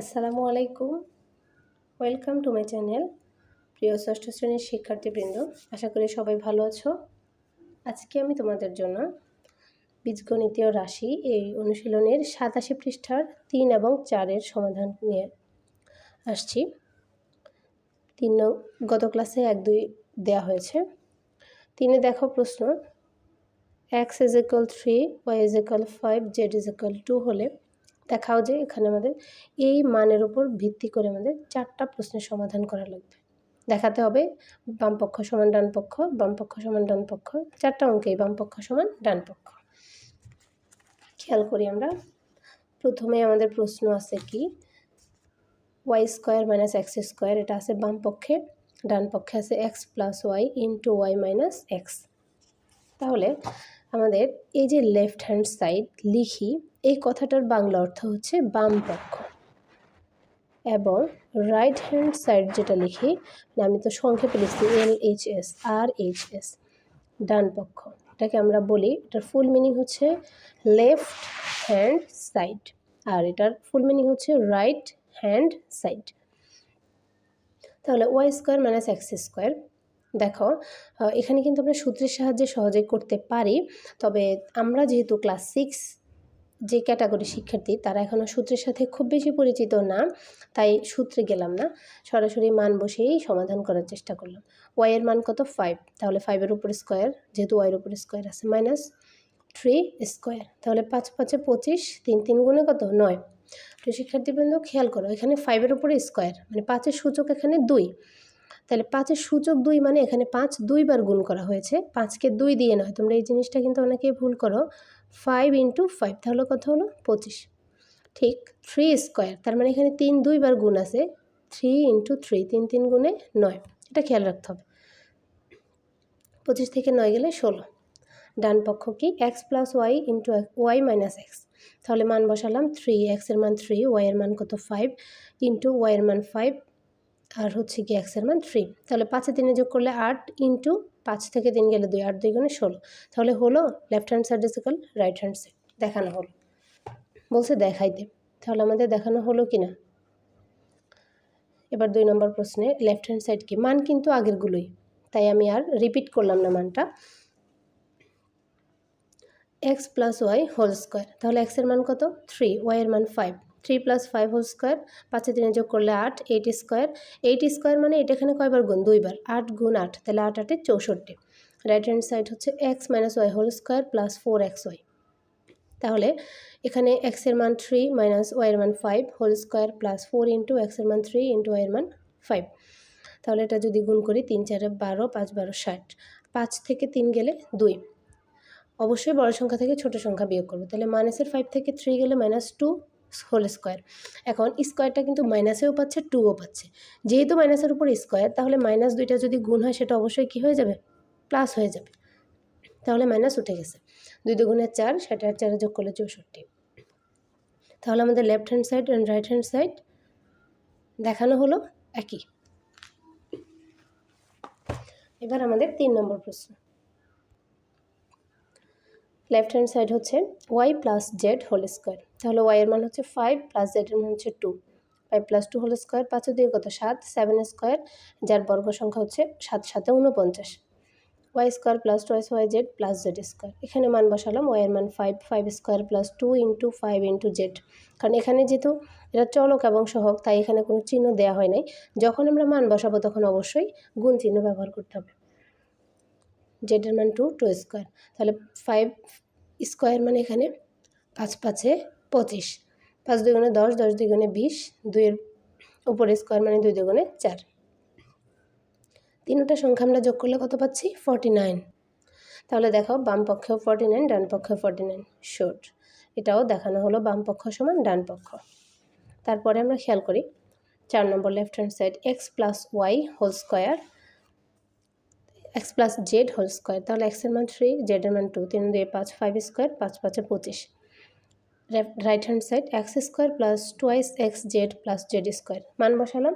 আসসালামু আলাইকুম। Welcome to my channel প্রিয় ষষ্ঠ শ্রেণির শিক্ষার্থীবৃন্দ। আশা করি সবাই ভালো আছো। আজকে আমি তোমাদের জন্য বীজগণিতীয় রাশি এই অনুশীলনের সাতাশি পৃষ্ঠার তিন এবং চারের সমাধান নিয়ে আসছি। তিন গত ক্লাসে এক দুই দেওয়া হয়েছে। তিনে দেখো প্রশ্ন x is equal three y is equal five z is equal two হলে দেখাও যে এখানে আমাদের এই মানের উপর ভিত্তি করে আমাদের চারটা প্রশ্নের সমাধান করা লাগবে। দেখাতে হবে বাম পক্ষ সমান ডান পক্ষ, বাম পক্ষ সমান ডান পক্ষ, চারটা অঙ্কেই বামপক্ষ সমান ডান পক্ষ। খেয়াল করি আমরা, প্রথমে আমাদের প্রশ্ন আছে কি? Y square minus x square, এটা আছে বাম পক্ষে, ডান পক্ষে আছে x plus y into y minus x. তাহলে আমাদের এই যে লেফট হ্যান্ড সাইড লিখি, এই কথাটার বাংলা অর্থ হচ্ছে বাম পক্ষ। এবং রাইট হ্যান্ড সাইড যেটা লিখি মানে আমি তো সংক্ষেপে লিখছি L H S R H S ডান পক্ষ। এটাকে আমরা বলি, এটার ফুল মিনিং হচ্ছে লেফট হ্যান্ড সাইড আর এটার ফুল মিনিং হচ্ছে রাইট হ্যান্ড সাইড তাহলে Y square minus X square দেখো এখানে কিন্তু আমরা সূত্রের সাহায্যে সহজে করতে পারি। তবে আমরা যেহেতু ক্লাস সিক্স যে ক্যাটাগরি শিক্ষার্থী, তারা এখনও সূত্রের সাথে খুব বেশি পরিচিত না, তাই সূত্রে গেলাম না। সরাসরি মান বসেই সমাধান করার চেষ্টা করলাম। ওয়াইয়ের মান কত? ফাইভ তাহলে ফাইভের উপর স্কোয়ার যেহেতু ওয়াইয়ের উপর স্কোয়ার আছে মাইনাস থ্রি স্কোয়ার তাহলে পাঁচ পাঁচে পঁচিশ, তিন তিন গুণে কত? নয়। তো শিক্ষার্থীবৃন্দ, খেয়াল করো, এখানে ফাইভের উপরে স্কোয়ার মানে পাঁচের সূচক এখানে দুই। তাহলে পাঁচের সূচক দুই মানে এখানে পাঁচ দুইবার গুণ করা হয়েছে। পাঁচকে দুই দিয়ে নয়। তোমরা এই জিনিসটা কিন্তু অনেকেই ভুল করো। ফাইভ ইন্টু ফাইভ তাহলে কত হলো? পঁচিশ। ঠিক থ্রি স্কোয়ার তার মানে এখানে তিন দুইবার গুণ আছে। থ্রি ইন্টু থ্রি তিন তিন গুণে নয়। এটা খেয়াল রাখতে হবে। পঁচিশ থেকে নয় গেলে ষোলো। ডান পক্ষ কি? X plus y into y minus x তাহলে মান বসালাম থ্রি এক্সের মান থ্রি ওয়াইয়ের মান কত? ফাইভ ইন্টু ওয়াইয়ের মান ফাইভ আর হচ্ছে কি এক্সের মান থ্রি তাহলে পাঁচে তিনে যোগ করলে আট ইন্টু পাঁচ থেকে তিন গেলে দুই, আট দুই গুণে ষোলো। তাহলে হলো left hand side is equal right hand side দেখানো হলো। বলছে দেখাইতে। তাহলে আমাদের দেখানো হলো কি না এবার দুই নম্বর প্রশ্নে লেফট হ্যান্ড সাইড কি? মান কিন্তু আগেরগুলোই তাই আমি আর রিপিট করলাম না মানটা। X plus y whole square তাহলে এক্সের মান কত? থ্রি ওয়াইয়ের মান five three plus five whole square পাঁচে তিনে যোগ করলে আট এইট স্কোয়ার এইট স্কোয়ার মানে এটা এখানে কয়বার গুণ? দুইবার। আট গুণ আট, তাহলে আট আটে চৌষট্টি। রাইট হ্যান্ড সাইড হচ্ছে x minus y whole square plus four x y তাহলে এখানে এক্সের মান থ্রি মাইনাস ওয়াইয়ের মান five whole square plus four into এক্সের মান থ্রি ইন্টু ওয়াইয়ের মান ফাইভ তাহলে এটা যদি গুণ করি তিন চারে বারো, পাঁচ বারো, ষাট। পাঁচ থেকে তিন গেলে দুই। অবশ্যই বড় সংখ্যা থেকে ছোট সংখ্যা বিয়োগ করব। তাহলে মাইনাসের ফাইভ থেকে থ্রি গেলে মাইনাস টু হোল স্কোয়ার। এখন স্কোয়ারটা কিন্তু মাইনাসেও পাচ্ছে, টুও পাচ্ছে। যেহেতু মাইনাসের উপর স্কোয়ার, তাহলে মাইনাস দুইটা যদি গুণ হয়, সেটা অবশ্যই কী হয়ে যাবে? প্লাস হয়ে যাবে। তাহলে মাইনাস উঠে গেছে। দুই দুগুণের চার সেটা আর চারে যোগ করলে চৌষট্টি। তাহলে আমাদের left hand side and right hand side দেখানো হলো একই। এবার আমাদের তিন নম্বর প্রশ্ন। লেফট হ্যান্ড সাইড হচ্ছে y plus z whole square তাহলে ওয়াইয়ের মান হচ্ছে ফাইভ প্লাস জেডের মান হচ্ছে two five plus two whole square পাঁচের দিয়ে কত সাত? সেভেন স্কোয়ার যার বর্গ সংখ্যা হচ্ছে সাত সাথে উনপঞ্চাশ y square plus twice y z plus z square এখানে মান বসালাম ওয়াইয়ের মান five five square plus two into five into z কারণ এখানে যেহেতু এটা চলক এবং সহক, তাই এখানে কোনো চিহ্ন দেওয়া হয় নাই। যখন আমরা মান বসাবো তখন অবশ্যই গুণ চিহ্ন ব্যবহার করতে হবে। জেডের মান টু টু স্কোয়ার। তাহলে ফাইভ স্কোয়ার মানে এখানে পাঁচ পাঁচে পঁচিশ। পাঁচ দুগুণে দশ দশ দুগুণে বিশ, দুইয়ের উপরে স্কোয়ার মানে দুই দুগুণে চার। তিনটা সংখ্যা আমরা যোগ করলে কত পাচ্ছি? ফর্টি নাইন তাহলে দেখো, বাম পক্ষেও ফর্টি নাইন ডান পক্ষেও ফর্টি নাইন শোট এটাও দেখানো হলো বাম পক্ষ সমান ডান পক্ষ। তারপরে আমরা খেয়াল করি, চার নম্বর left hand side x plus y whole square x plus z whole square, তাহলে এক্সের মান থ্রি জেডের মান টু তিন দুই, পাঁচ ফাইভ স্কোয়ার পাঁচ পাঁচে পঁচিশ। Right hand side x square plus twice x z plus z square, মান বসালাম।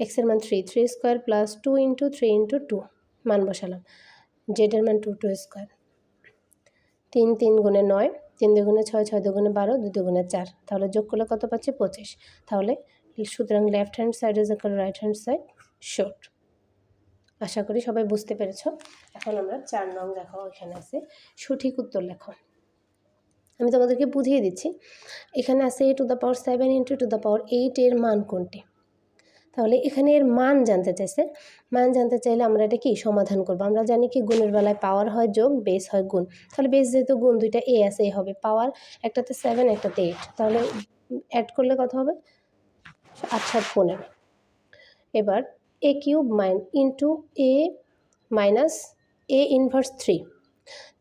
এক্সের মান three three square plus two into three into two মান বসালাম। জেডের মান টু টু স্কোয়ার তিন তিন গুণে নয়, তিন দুগুণে ছয় ছয় দুগুণে বারো, দুই দুগুণে চার, তাহলে যোগ করলে কত পাচ্ছি? পঁচিশ। তাহলে সুতরাং left hand side is equal right hand side short আশা করি সবাই বুঝতে পেরেছ। এখন আমরা চার নং দেখো এখানে আছে। সঠিক উত্তর লেখো। আমি তোমাদেরকে বুঝিয়ে দিচ্ছি। এখানে আছে A to the power seven into to the power eight এর মান কোনটি? তাহলে এখানে এর মান জানতে চাইছে। মান জানতে চাইলে আমরা এটা কি সমাধান করব? আমরা জানি কি গুণের বেলায় পাওয়ার হয় যোগ, বেস হয় গুণ। তাহলে বেস যেহেতু গুণ, দুইটা এ আছে, এ হবে পাওয়ার। একটাতে সেভেন, একটাতে এইট। তাহলে অ্যাড করলে কত হবে? সাত পনেরো। এবার a cube mine into a minus a inverse three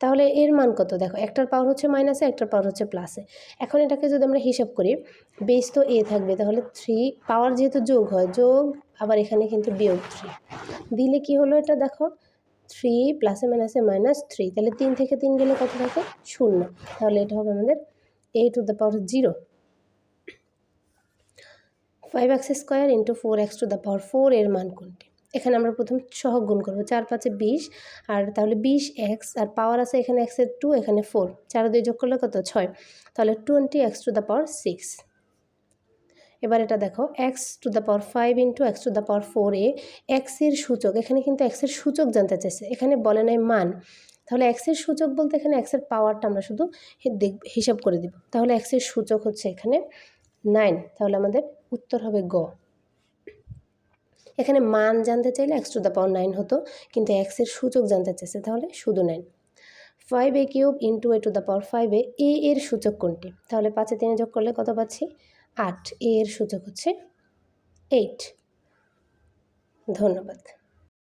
তাহলে এর মান কত? দেখো, একটার পাওয়ার হচ্ছে মাইনাসে একটার পাওয়ার হচ্ছে প্লাসে এখন এটাকে যদি আমরা হিসাব করি বেস তো এ থাকবে, তাহলে থ্রি পাওয়ার যেহেতু যোগ হয়, যোগ, আবার এখানে কিন্তু বিয়োগ থ্রি দিলে কি হলো এটা দেখো? থ্রি প্লাসে মাইনাসে মাইনাস থ্রি তাহলে তিন থেকে তিন গেলে কত থাকে? শূন্য। তাহলে এটা হবে আমাদের a to the power zero five x square into four x to the power four এর মান কোনটি? এখানে আমরা প্রথম সহগ গুণ করব, চার পাঁচে বিশ, আর তাহলে বিশ এক্স আর পাওয়ার আছে এখানে এক্সের টু এখানে ফোর চার দুই যোগ করলে কত? ছয়, তাহলে twenty x to the power six এবার এটা দেখো x to the power five into x to the power four এ এক্সের সূচক, এখানে কিন্তু এক্সের সূচক জানতে চাইছে, এখানে বলে নাই মান, তাহলে এক্সের সূচক বলতে এখানে এক্সের পাওয়ারটা আমরা শুধু হিসাব করে দিব, তাহলে এক্সের সূচক হচ্ছে এখানে নাইন, তাহলে আমাদের উত্তর হবে গ। এখানে মান জানতে চাইলে x to the power nine হতো, কিন্তু এক্সের সূচক জানতে চাইছে, তাহলে শুধু nine five a cube into a to the power five a এ এর সূচক কোনটি? তাহলে পাঁচে তিনে যোগ করলে কত পাচ্ছি? আট। এ এর সূচক হচ্ছে এইট ধন্যবাদ।